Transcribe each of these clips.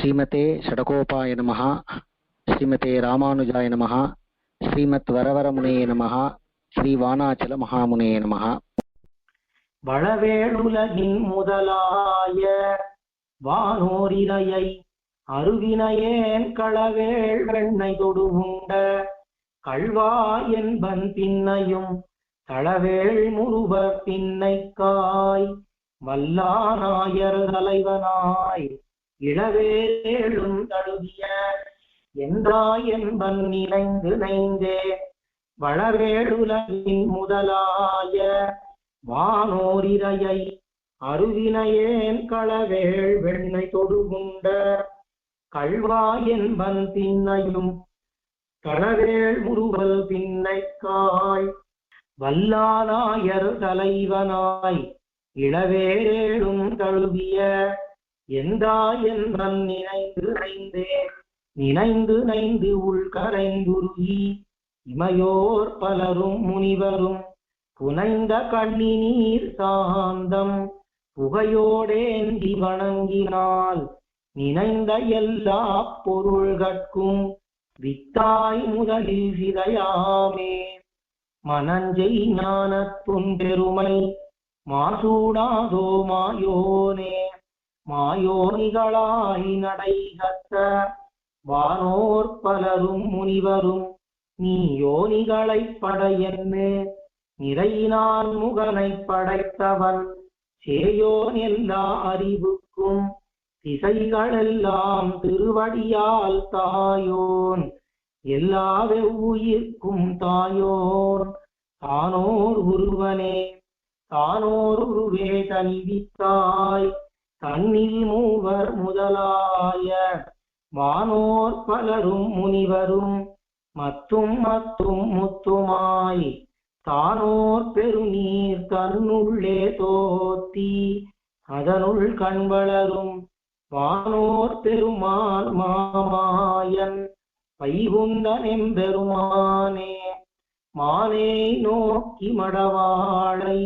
ஸ்ரீமதே ஷடகோபாய நமः ஸ்ரீமதே ராமானுஜாய நமः ஸ்ரீமத் வரவரமுனையே நமः ஸ்ரீ வானாச்சல மகாமுனையே நமः வளவேளுலகின் முதலாய வானோரிரையை அருவினையேன் களவேள் வெண்ணை தொடுவுண்ட கள்வா என்பன் பின்னையும் தளவேள் முருப பின்னைக்காய் வல்லாநாயர் தலைவனாய் இளவேலும் தழுவிய என்றாய் என்பன் நினைந்து நைந்தே வளவேளுலகின் முதலாய வானோரிரையை அருவினையேன் களவேள் வெண்ணை தொடுகுண்ட கள்வா என்பன் பின்னையும் களவேள் முருவல் பின்னைக்காய் வல்லானாயர் தலைவனாய் இளவேரேழும் தழுவிய எந்தாயன் நினைந்து நைந்தே நினைந்து நைந்து உள்கரைந்துருகி இமையோர் பலரும் முனிவரும் புனைந்த கண்ணினீர் சாந்தம் புகையோடேந்தி வணங்கினால் நினைந்த எல்லா பொருள்கட்கும் வித்தாய் முதலில் சிதையாமே மனஞ்சை ஞானத்துன் பெருமை மாசூடாதோ மாயோனே. மாயோனிகளாய் நடைகத்த வானோர் பலரும் முனிவரும் நீ யோனிகளை படையன்னு நிறையினான் முகனை படைத்தவன் சேயோன் எல்லா அறிவுக்கும் திசைகளெல்லாம் திருவடியால் தாயோன். எல்லா வெவ்வுயிர்க்கும் தாயோன். தானோர் உருவனே தானோர் உருவே தனிவித்தாய். தன்னில் மூவர் முதலாய வானோர் பலரும் முனிவரும். மத்தும் மத்தும் முத்துமாய் தானோர் பெருநீர் தன்னுள்ளே தோத்தி அதனுள் கண்வளரும். வானோர் பெருமான் மாமாயன் வைகுந்தன் எம்பெருமானே மானே நோக்கி மடவாளை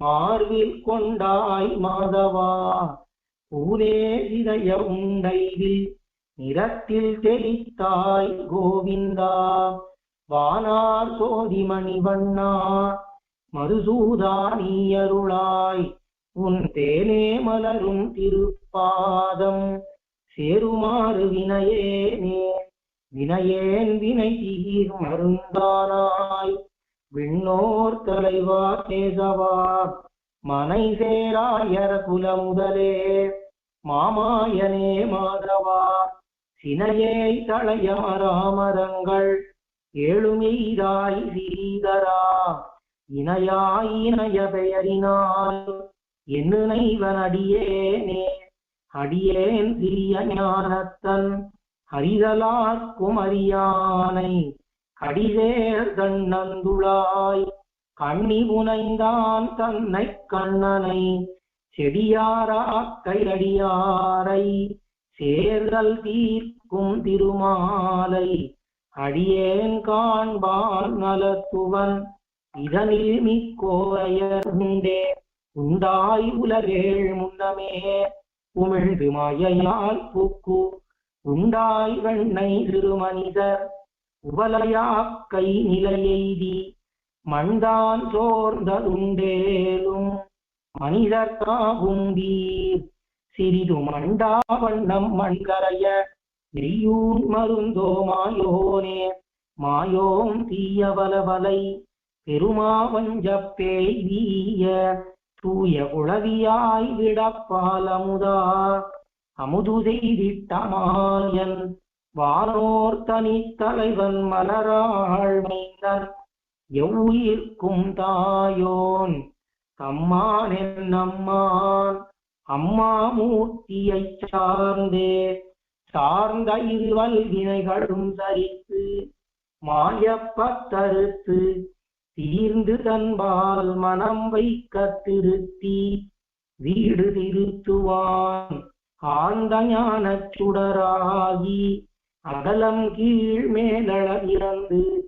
மார்பில் கொண்டாய் மாதவா பூனே இதய உண்டைவில் நிறத்தில் தெளித்தாய் கோவிந்தா வானார் சோதிமணி வண்ணா மதுசூதா நீயருளாய் உன் தேனே மலரும் திருப்பாதம் சேருமாறு வினையேனே வினையேன் வினை தீர் மருந்தானாய். விண்ணோர் தலைவா கேசவா மனை சேராயர குல முதலே மாமாயனே மாதவா? சினையே தளைய மராமரங்கள். ஏழுமெய்தாய் சீதரா? இணையாய் இணைய பெயரினால். என்று நைவன் அடியேனே. அடியேன் சிறிய ஞானத்தன். அறிதலாக்கும் அறியானை. கடிதேர் கண்ணந்துளாய் கண்ணி புனைந்தான் தன்னை கண்ணனை செடியாராக்கை அடியாரை சேர்தல் தீர்க்கும் திருமாலை அடியேன் காண்பான் நலத்துவன் இதனில் மிக்கோயர் உண்டே உண்டாய் உலகேள் முன்னமே உமிழ்ந்து மாயையால் பூக்கு உண்டாய் வெண்ணை திருமனிதர் உபலையாக்கை நிலையெய்தி மண்தான் சோர்ந்ததுண்டேலும் மனிதர் காவும் வீர். சிறிது மண்டா வண்ணம் மண்கரைய நெய்யூன் மருந்தோ மாயோனே. மாயோம் தீயவலவலை பெருமாவஞ்ச பேய்வீய தூய உளவியாய் விடப்பாலமுதா அமுது செய்திட்டமாயன். வானோர் தனி தலைவன் மலராள் மைந்தன் எவ்வுயிர்க்கும் தாயோன் தம்மான் என்னம்மான் அம்மா மூர்த்தியை சார்ந்தே சார்ந்த இருவல் வினைகளும் சரித்து மாயப்பத்தறுத்து தீர்ந்து தன்பால் மனம் வைக்க திருத்தி வீடு திருத்துவான். ஆழ்ந்த ஞானச் சுடராகி அகலம் கீழ் மேலளவிறந்து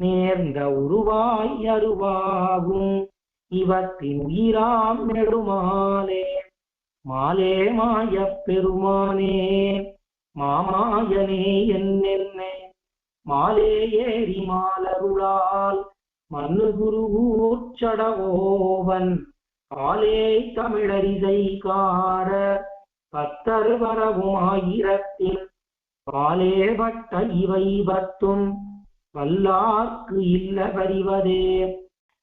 நேர்ந்த உருவாய் அருவாகும். இவத்தின் உயிராம் நெடுமாலே மாலே மாய பெருமானே மாமாயனே என்னென்ன? மாலே ஏறி மாலருளால் மண்ணு குருவூர்ச்சடவோவன் காலே தமிழரிசை கார பத்தர் வரவும் ஆயிரத்தில் பாலே வட்ட இவை பத்தும் வல்லார்க்கு இல்ல வரிவதே.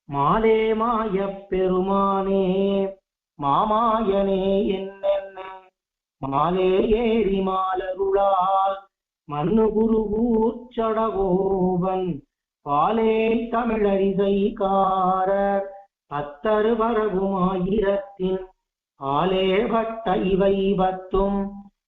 மாலே மாய பெருமானே மாமாயனே என்னென்ன? மாலே ஏறி மாலருளால் மண்ணு குரு ஊச்சடகோபன் பாலே தமிழரிசை காரர் பத்தர் வரவும் ஆயிரத்தின் ஆலே பட்ட இவை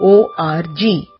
O-R-G